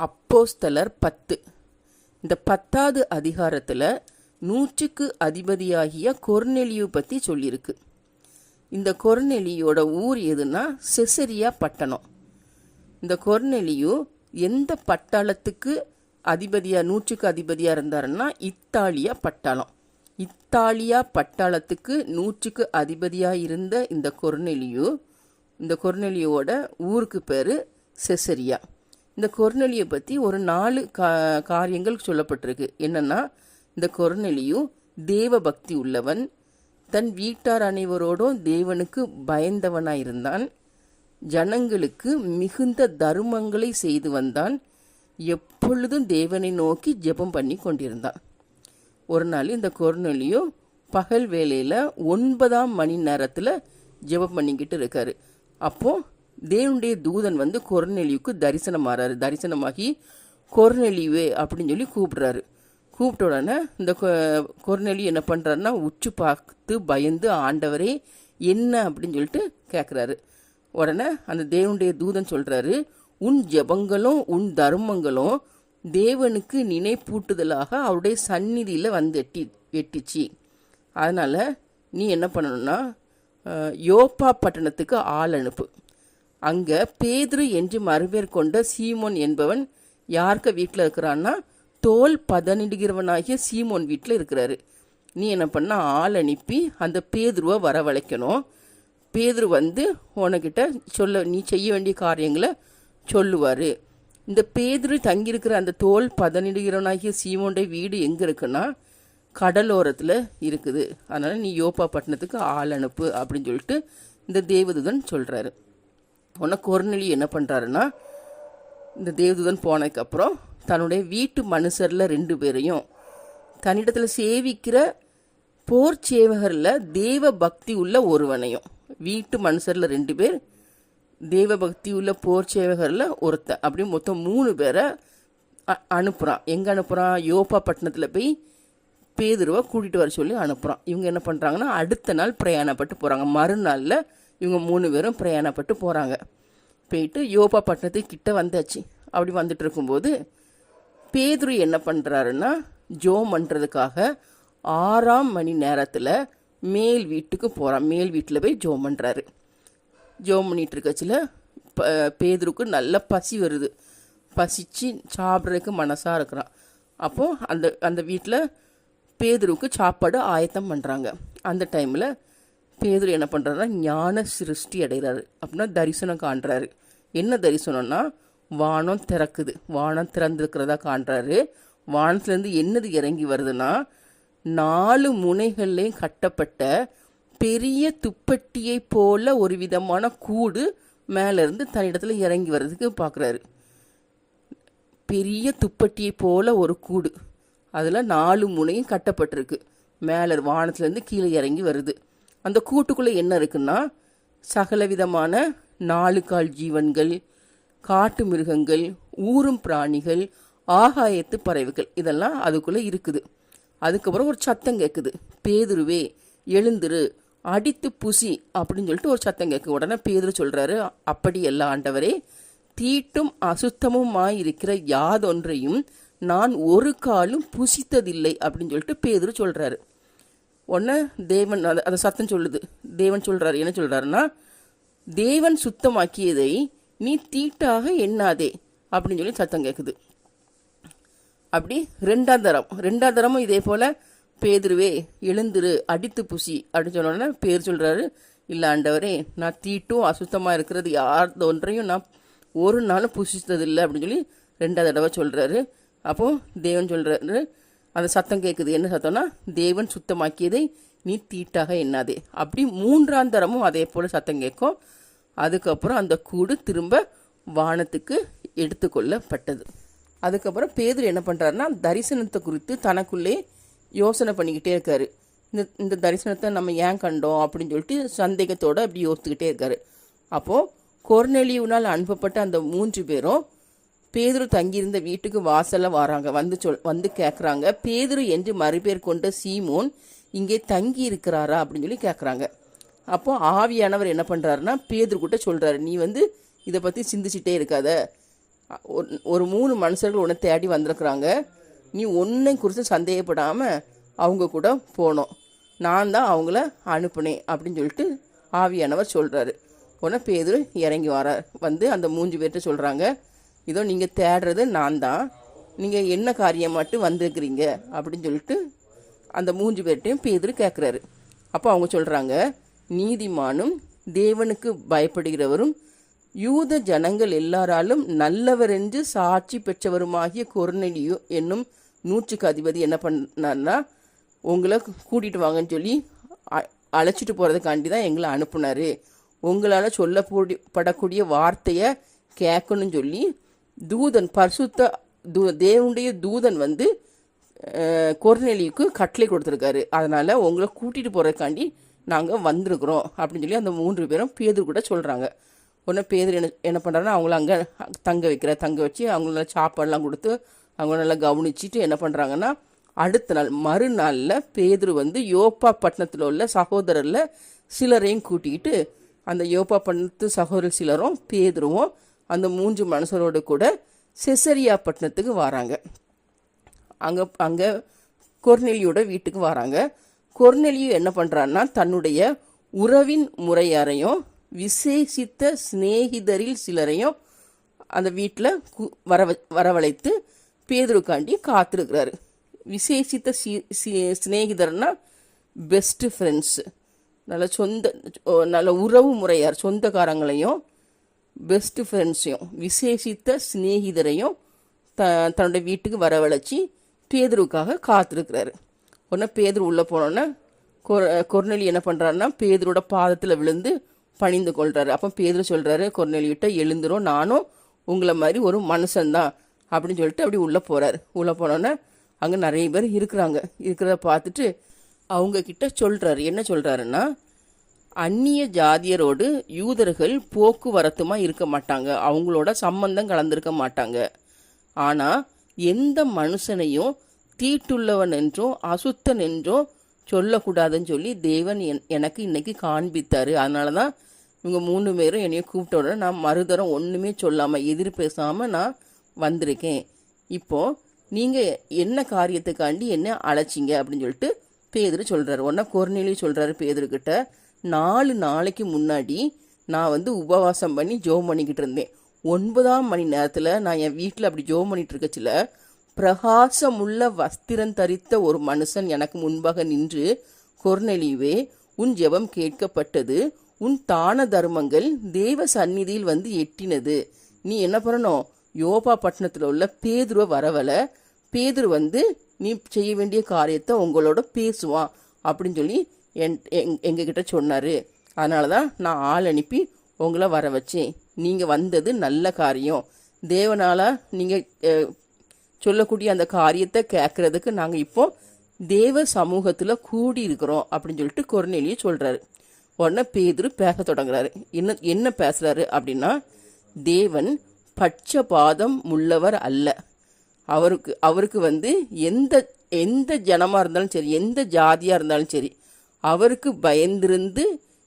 அப்போஸ்தலர் பத்து. இந்த பத்தாவது அதிகாரத்தில் நூற்றுக்கு அதிபதியாகிய கொர்நெலியு பற்றி சொல்லியிருக்கு இந்த கொர்நெலியோட ஊர் எதுனா செசரியா பட்டணம். இந்த கொர்நெலியு எந்த பட்டாளத்துக்கு அதிபதியாக நூற்றுக்கு அதிபதியாக இருந்தாருன்னா இத்தாலியா பட்டாளம். இத்தாலியா பட்டாளத்துக்கு நூற்றுக்கு அதிபதியாக இருந்த இந்த கொர்நெலியு இந்த கொர்நெலியோட ஊருக்கு பேர் செசரியா. இந்த கொர்நெலியை பற்றி ஒரு நாலு கா காரியங்கள் சொல்லப்பட்டிருக்கு. என்னன்னா இந்த கொர்நெலியும் தேவ பக்தி உள்ளவன் தன் வீட்டார் அனைவரோடும் தேவனுக்கு பயந்தவனாயிருந்தான் ஜனங்களுக்கு மிகுந்த தருமங்களை செய்து வந்தான் எப்பொழுதும் தேவனை நோக்கி ஜெபம் பண்ணி கொண்டிருந்தான். ஒரு நாள் இந்த கொர்நெலியும் பகல் வேலையில் ஒன்பதாம் மணி நேரத்தில் ஜெபம் பண்ணிக்கிட்டு இருக்காரு. அப்போது தேவனுடைய தூதன் வந்து கொர்நெலியுக்கு தரிசனம் ஆறாரு தரிசனமாகி கொர்நெலியுவே அப்படின்னு சொல்லி கூப்பிட்றாரு. கூப்பிட்ட உடனே இந்த கொ- கொர்நெலி என்ன பண்ணுறாருன்னா உச்சு பார்த்து பயந்து ஆண்டவரே என்ன? அப்படின்னு சொல்லிட்டு கேட்குறாரு உடனே அந்த தேவனுடைய தூதன் சொல்கிறாரு உன் ஜெபங்களும் உன் தர்மங்களும் தேவனுக்கு நினைப்பூட்டுதலாக அவருடைய சந்நிதியில் வந்து எட்டி எட்டிச்சு. அதனால் நீ என்ன பண்ணணும்னா யோப்பா பட்டணத்துக்கு ஆள் அனுப்பு. அங்கே பேதுரு என்று மறுபேர் கொண்ட சீமோன் என்பவன் யாருக்கு வீட்டில் இருக்கிறான்னா தோல் பதனிடுகிறவனாகிய சீமோன் வீட்டில் இருக்கிறாரு. நீ என்ன பண்ண ஆள் அனுப்பி அந்த பேதுருவை வரவழைக்கணும். பேதுரு வந்து உனக்கிட்ட சொல்ல நீ செய்ய வேண்டிய காரியங்களை சொல்லுவார். இந்த பேதுரு தங்கியிருக்கிற அந்த தோல் பதனிடுகிறவனாகிய சீமோனுடைய வீடு எங்கே இருக்குன்னா கடலோரத்தில் இருக்குது. அதனால் நீ யோப்பா பட்டணத்துக்கு ஆள் அனுப்பு அப்படின்னு சொல்லிட்டு இந்த தேவதூதன் சொல்கிறாரு உடனே கொர்நெலி என்ன பண்ணுறாருன்னா இந்த தேவதூதன் போனதுக்கப்புறம் தன்னுடைய வீட்டு மனுஷரில் ரெண்டு பேரையும் தன்னிடத்தில் சேவிக்கிற போர் சேவகரில் தேவ பக்தி உள்ள ஒருவனையும் வீட்டு மனுஷரில் ரெண்டு பேர் தேவ பக்தி உள்ள போர் சேவகரில் ஒருத்தன் அப்படி மொத்தம் மூணு பேரை அனுப்புகிறான் எங்கே அனுப்புகிறான் யோப்பா பட்டணத்தில் போய் பேதுருவை கூட்டிகிட்டு வர சொல்லி அனுப்புகிறான் இவங்க என்ன பண்ணுறாங்கன்னா அடுத்த நாள் பிரயாணப்பட்டு போகிறாங்க மறுநாளில் இவங்க மூணு பேரும் பிரயாணப்பட்டு போகிறாங்க போயிட்டு யோபா பட்டணத்துக்கு கிட்ட வந்தாச்சு. அப்படி வந்துட்டு இருக்கும்போது பேதுரு என்ன பண்ணுறாருன்னா ஜோம் பண்ணுறதுக்காக ஆறாம் மணி நேரத்தில் மேல் வீட்டுக்கு போகிறான் மேல் வீட்டில் போய் ஜோம் பண்ணுறாரு ஜோம் பண்ணிட்டு இருக்கச்சில் ப பேதுருக்கு நல்ல பசி வருது. பசிச்சு சாப்பிட்றதுக்கு மனசாக இருக்கிறான். அப்போது அந்த அந்த வீட்டில் பேதுருக்கு சாப்பாடு ஆயத்தம் பண்ணுறாங்க அந்த டைமில் பேதர் என்ன பண்ணுறாருன்னா ஞான சிருஷ்டி அடைகிறாரு. அப்படின்னா தரிசனம் காண்றாரு. என்ன தரிசனம்னா வானம் திறக்குது. வானம் திறந்துருக்கிறதா காண்றாரு. வானத்துலேருந்து என்னது இறங்கி வருதுன்னா நாலு முனைகள்லேயும் கட்டப்பட்ட பெரிய துப்பட்டியை போல ஒரு விதமான கூடு மேலேருந்து தன்னிடத்துல இறங்கி வர்றதுக்கு பார்க்குறாரு பெரிய துப்பட்டியை போல ஒரு கூடு. அதில் நாலு முனையும் கட்டப்பட்டிருக்கு. மேலே வானத்துலேருந்து கீழே இறங்கி வருது. அந்த கூட்டுக்குள்ளே என்ன இருக்குன்னா சகல விதமான நாலு கால் ஜீவன்கள் காட்டு மிருகங்கள் ஊரும் பிராணிகள் ஆகாயத்து பறவைகள் இதெல்லாம் அதுக்குள்ளே இருக்குது. அதுக்கப்புறம் ஒரு சத்தம் கேட்குது பேதுருவே எழுந்துரு அடித்து புசி அப்படின்னு சொல்லிட்டு ஒரு சத்தம் கேட்கு உடனே பேதுரு சொல்கிறாரு அப்படி எல்லா ஆண்டவரே தீட்டும் அசுத்தமுமாய் இருக்கிற யாதொன்றையும் நான் ஒரு காலும் புசித்ததில்லை அப்படின்னு சொல்லிட்டு பேதுரு சொல்கிறாரு ஒன்று தேவன் அதை அந்த சத்தம் சொல்லுது. தேவன் சொல்கிறார் என்ன சொல்கிறாருன்னா தேவன் சுத்தமாக்கியதை நீ தீட்டாக எண்ணாதே அப்படின்னு சொல்லி சத்தம் கேட்குது அப்படி ரெண்டாம் தரம் ரெண்டாம் தரமும் இதே போல் பேதுருவே எழுந்துரு அடித்து புசி அப்படின்னு சொன்னோடனே பேர் சொல்கிறாரு இல்லை ஆண்டவரே நான் தீட்டும் அசுத்தமாக இருக்கிறது யார் ஒன்றையும் நான் ஒரு நாளும் புசித்ததில்லை அப்படின்னு சொல்லி ரெண்டாவது தடவை சொல்கிறாரு அப்போது தேவன் சொல்கிறாரு அந்த சத்தம் கேட்குது என்ன சத்தம்னா தேவன் சுத்தமாக்கியதை நீ தீட்டாக எண்ணாதே. அப்படி மூன்றாம் தரமும் அதே போல் சத்தம் கேட்கும். அதுக்கப்புறம் அந்த கூடு திரும்ப வானத்துக்கு எடுத்துக்கொள்ளப்பட்டது. அதுக்கப்புறம் பேதர் என்ன பண்ணுறாருன்னா தரிசனத்தை குறித்து தனக்குள்ளே யோசனை பண்ணிக்கிட்டே இருக்காரு. இந்த இந்த தரிசனத்தை நம்ம ஏன் கண்டோம் அப்படின்னு சொல்லிட்டு சந்தேகத்தோடு அப்படி யோசித்துக்கிட்டே இருக்காரு. அப்போது கொர்நெலியுனால் அனுப்பப்பட்ட அந்த மூன்று பேரும் பேதுரு தங்கியிருந்த வீட்டுக்கு வாசல்ல வராங்க. வந்து சொல் வந்து கேட்குறாங்க பேதுரு என்று மறுபேர் கொண்ட சீமோன் இங்கே தங்கி இருக்கிறாரா அப்படின்னு சொல்லி கேட்குறாங்க அப்போ ஆவியானவர் என்ன பண்ணுறாருன்னா பேதுரு கிட்ட சொல்கிறாரு நீ வந்து இதை பற்றி சிந்திச்சிட்டே இருக்காத. ஒரு- மூணு மனுஷர்கள் உன்னை தேடி வந்திருக்கிறாங்க. நீ ஒன்றை குறித்து சந்தேகப்படாமல் அவங்க கூட போனோம் நான் தான் அவங்கள அனுப்புனேன் அப்படின்னு சொல்லிட்டு ஆவியானவர் சொல்கிறாரு உடனே பேதுரு இறங்கி வரார் வந்து அந்த மூஞ்சு பேர்கிட்ட சொல்கிறாங்க இதோ நீங்கள் தேடுறது நான் தான். நீங்கள் என்ன காரியம் மட்டும் வந்திருக்கிறீங்க அப்படின்னு சொல்லிட்டு அந்த மூஞ்சு பேர்ட்டையும் பேதர் கேட்குறாரு அப்போ அவங்க சொல்கிறாங்க நீதிமானும் தேவனுக்கு பயப்படுகிறவரும் யூத ஜனங்கள் எல்லாராலும் நல்லவர் என்று சாட்சி பெற்றவருமாகிய கொர்நெலியு என்னும் நூற்றுக்கு அதிபதி என்ன பண்ணார்னா உங்களை கூட்டிகிட்டு வாங்கன்னு சொல்லி அ- அழைச்சிட்டு போகிறதுக்காண்டி தான் எங்களை அனுப்புனார். உங்களால் சொல்லப்படக்கூடிய வார்த்தையை கேட்கணும்னு சொல்லி தூதன் பரிசுத்த தூ தேவனுடைய தூதன் வந்து அஹ், கட்டளை கொடுத்துருக்காரு. அதனால் உங்களை கூட்டிகிட்டு போகிறதுக்காண்டி நாங்கள் வந்திருக்கிறோம் அப்படின்னு சொல்லி அந்த மூன்று பேரும் பேதர் கூட சொல்கிறாங்க உடனே பேதர் என்ன என்ன பண்ணுறாருன்னா அவங்கள அங்கே தங்க வைக்கிற தங்க வச்சு அவங்கள நல்லா சாப்பாடெல்லாம் கொடுத்து அவங்க நல்லா கவனிச்சிட்டு என்ன பண்ணுறாங்கன்னா அடுத்த நாள் மறுநாளில் பேதர் வந்து யோப்பா பட்டணத்தில் உள்ள சகோதரரில் சிலரையும் கூட்டிக்கிட்டு அந்த யோப்பா பட்டணத்து சகோதரர் சிலரும் பேதுருவும் அந்த மூன்று மனுஷரோடு கூட செசரியா பட்டணத்துக்கு வராங்க. அங்கே அங்கே கொர்னெலியோட வீட்டுக்கு வராங்க. கொர்நெலியு என்ன பண்ணுறான்னா தன்னுடைய உறவின் முறையாரையும் விசேஷித்த சிநேகிதரில் சிலரையும் அந்த வீட்டில் வர வரவழைத்து பேதுருக்காண்டி காத்திருக்கிறாரு. விசேஷித்த சி சிநேகிதர்னா பெஸ்ட்டு ஃப்ரெண்ட்ஸு நல்ல சொந்த நல்ல உறவு முறையார் சொந்தக்காரங்களையும் பெஸ்ட் ஃப்ரெண்ட்ஸையும் விசேஷித்த சிநேகிதரையும் த தன்னுடைய வீட்டுக்கு வரவழைச்சி பேதுருவுக்காக காத்திருக்கிறாரு. உடனே பேதர் உள்ளே போனோன்னே கொர் கொர்நெலி என்ன பண்ணுறாருன்னா பேதரோட பாதத்தில் விழுந்து பணிந்து கொள்கிறாரு அப்போ பேதர் சொல்கிறாரு கொர்நெலிகிட்ட எழுந்துரும் நானும் உங்களை மாதிரி ஒரு மனுஷன்தான் அப்படின்னு சொல்லிட்டு அப்படி உள்ளே போகிறாரு உள்ளே போனோன்னே அங்கே நிறைய பேர் இருக்கிறாங்க. இருக்கிறத பார்த்துட்டு அவங்கக்கிட்ட சொல்கிறாரு என்ன சொல்கிறாருன்னா அந்நிய ஜாதியரோடு யூதர்கள் போக்குவரத்துமா இருக்க மாட்டாங்க. அவங்களோட சம்பந்தம் கலந்திருக்க மாட்டாங்க. ஆனா எந்த மனுஷனையும் தீட்டுள்ளவன் என்றும் அசுத்தன் என்றும் சொல்லக்கூடாதுன்னு சொல்லி தேவன் என்- எனக்கு இன்னைக்கு காண்பித்தாரு. அதனால தான் இவங்க மூணு பேரும் என்னைய கூப்பிட்ட உடனே நான் மறுதரம் ஒன்றுமே சொல்லாமல் எதிர் பேசாமல் நான் வந்திருக்கேன். இப்போ நீங்கள் என்ன காரியத்துக்காண்டி என்ன அழைச்சிங்க அப்படின்னு சொல்லிட்டு பேதர் சொல்கிறாரு ஒன்றா கொர்நேலி சொல்கிறாரு பேதர்கிட்ட. நாலு நாளைக்கு முன்னாடி நான் வந்து உபவாசம் பண்ணி ஜோம் பண்ணிக்கிட்டு இருந்தேன். ஒன்பதாம் மணி நேரத்தில் நான் என் வீட்டில் அப்படி ஜோம் பண்ணிட்டு இருக்கச்சில பிரகாசமுள்ள வஸ்திரம் தரித்த ஒரு மனுஷன் எனக்கு முன்பாக நின்று கொர்நெலியுவே உன் ஜெபம் கேட்கப்பட்டது. உன் தான தர்மங்கள் தேவ சந்நிதியில் வந்து எட்டினது. நீ என்ன பண்ணணும்? யோபா பட்டணத்தில் உள்ள பேதுருவை வரவல. பேதுரு வந்து நீ செய்ய வேண்டிய காரியத்தை உங்களோட பேசுவான் அப்படின்னு சொல்லி என் எங்- எங்ககிட்ட சொன்னார். அதனால தான் நான் ஆள் அனுப்பி உங்களை வர வச்சேன். நீங்கள் வந்தது நல்ல காரியம். தேவனால் நீங்கள் சொல்லக்கூடிய அந்த காரியத்தை கேட்குறதுக்கு நாங்கள் இப்போ தேவ சமூகத்தில் கூடி இருக்கிறோம் அப்படின்னு சொல்லிட்டு கொர்நேலியை சொல்கிறாரு உடனே பேதுரு பேச தொடங்குறாரு. என்ன என்ன பேசுகிறாரு அப்படின்னா தேவன் பட்சபாதம் உள்ளவர் அல்ல. அவருக்கு அவருக்கு வந்து எந்த எந்த ஜனமாக இருந்தாலும் சரி எந்த ஜாதியாக இருந்தாலும் சரி அவருக்கு பயந்திருந்து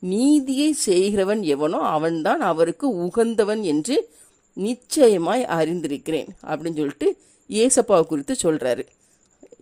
நீதியை செய்கிறவன் எவனோ அவன்தான் அவருக்கு உகந்தவன் என்று நிச்சயமாய் அறிந்திருக்கிறேன் அப்படின்னு சொல்லிட்டு இயேசப்பா குறித்து சொல்கிறாரு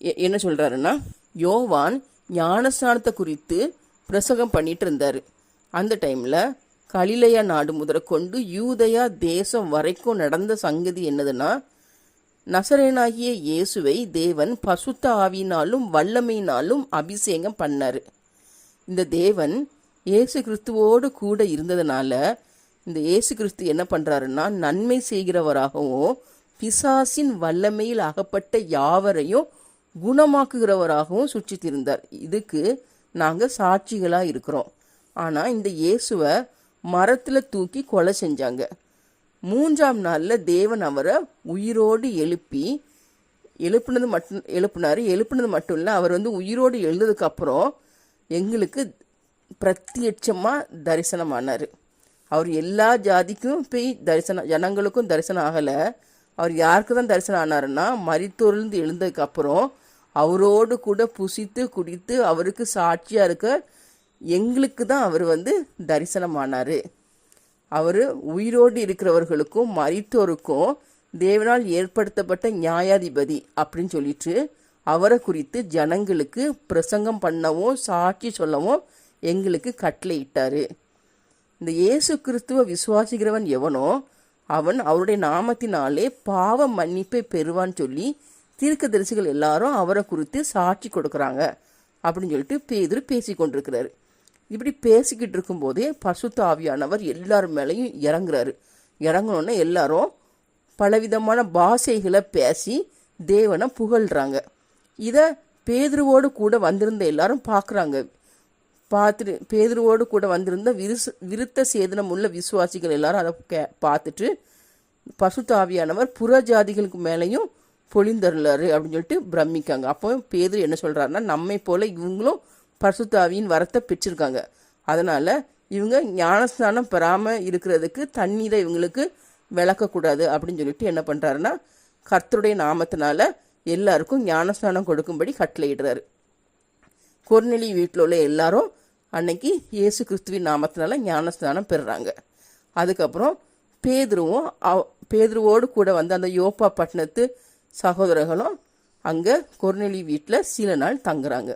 எ- என்ன சொல்கிறாருன்னா யோவான் ஞானஸ்நானத்தை குறித்து பிரசங்கம் பண்ணிட்டு இருந்தார். அந்த டைமில் கலிலையா நாடு முதற்கொண்டு யூதயா தேசம் வரைக்கும் நடந்த சங்கதி என்னதுன்னா நசரேனாகிய இயேசுவை தேவன் பசுத்த ஆவியினாலும் வல்லமையினாலும் அபிஷேகம் பண்ணார். இந்த தேவன் இயேசு கிறிஸ்துவோடு கூட இருந்ததுனால இந்த இயேசு கிறிஸ்து என்ன பண்ணுறாருன்னா நன்மை செய்கிறவராகவும் பிசாசின் வல்லமையில் அகப்பட்ட யாவரையும் குணமாக்குகிறவராகவும் சுற்றித்திருந்தார் இதுக்கு நாங்கள் சாட்சிகளாக இருக்கிறோம். ஆனால் இந்த இயேசுவை மரத்தில் தூக்கி கொலை செஞ்சாங்க. மூன்றாம் நாளில் தேவன் அவரை உயிரோடு எழுப்பி எழுப்புனது மட்டும் எழுப்புனார். எழுப்புனது மட்டும் இல்லை அவர் வந்து உயிரோடு எழுந்ததுக்கப்புறம் எங்களுக்கு பிரத்யட்சமாக தரிசனமானார். அவர் எல்லா ஜாதிக்கும் போய் தரிசனம் ஜனங்களுக்கும் தரிசனம் ஆகலை. அவர் யாருக்கு தான் தரிசனம் ஆனாருன்னா மரித்தோர்ந்து எழுந்ததுக்கப்புறம் அவரோடு கூட புசித்து குடித்து அவருக்கு சாட்சியாக இருக்க எங்களுக்கு தான் அவர் வந்து தரிசனமானார். அவர் உயிரோடு இருக்கிறவர்களுக்கும் மரித்தோருக்கும் தேவனால் ஏற்படுத்தப்பட்ட நியாயாதிபதி அப்படின்னு சொல்லிட்டு அவரை குறித்து ஜனங்களுக்கு பிரசங்கம் பண்ணவும் சாட்சி சொல்லவும் எங்களுக்கு கட்டளையிட்டார் இந்த இயேசு கிறிஸ்துவ விசுவாசிக்கிறவன் எவனோ அவன் அவருடைய நாமத்தினாலே பாவ மன்னிப்பை பெறுவான்னு சொல்லி தீர்க்கதரிசிகள் எல்லாரும் அவரை குறித்து சாட்சி கொடுக்குறாங்க அப்படின்னு சொல்லிட்டு பேதுரு பேசி கொண்டிருக்கிறாரு. இப்படி பேசிக்கிட்டு இருக்கும்போதே பசுத்த ஆவியானவர் எல்லார் மேலேயும் இறங்குறாரு. இறங்கணுன்னா எல்லாரும் பலவிதமான பாஷைகளை பேசி தேவனை புகழ்கிறாங்க இதை பேதுருவோடு கூட வந்திருந்த எல்லாரும் பார்க்குறாங்க பார்த்துட்டு பேதுருவோடு கூட வந்திருந்த விருச விருத்த சேதனம் உள்ள விசுவாசிகள் எல்லாரும் அதை கே பார்த்துட்டு பசுத்தாவியானவர் புற ஜாதிகளுக்கு மேலேயும் பொழிந்தருளாரு அப்படின்னு சொல்லிட்டு பிரமிக்காங்க. அப்போ பேதுரு என்ன சொல்கிறாருன்னா நம்மை போல இவங்களும் பசுத்தாவியின் வரத்தை பெற்றிருக்காங்க. அதனால் இவங்க ஞானஸ்நானம் பெறாமல் இருக்கிறதுக்கு தண்ணீரை இவங்களுக்கு விளக்கக்கூடாது அப்படின்னு சொல்லிட்டு என்ன பண்ணுறாருன்னா கர்த்தருடைய நாமத்தினால எல்லாருக்கும் ஞானஸ்நானம் கொடுக்கும்படி கட்டளையிடுறாரு கொர்நெலி வீட்டில் உள்ள எல்லாரும் அன்னைக்கு இயேசு கிறிஸ்துவின் நாமத்தினால ஞானஸ்நானம் பெறுறாங்க. அதுக்கப்புறம் பேதுருவும் அவ- பேதுருவோடு கூட வந்து அந்த யோப்பா பட்டணத்து சகோதரர்களும் அங்கே கொர்நெலி வீட்டில் சில நாள் தங்குறாங்க.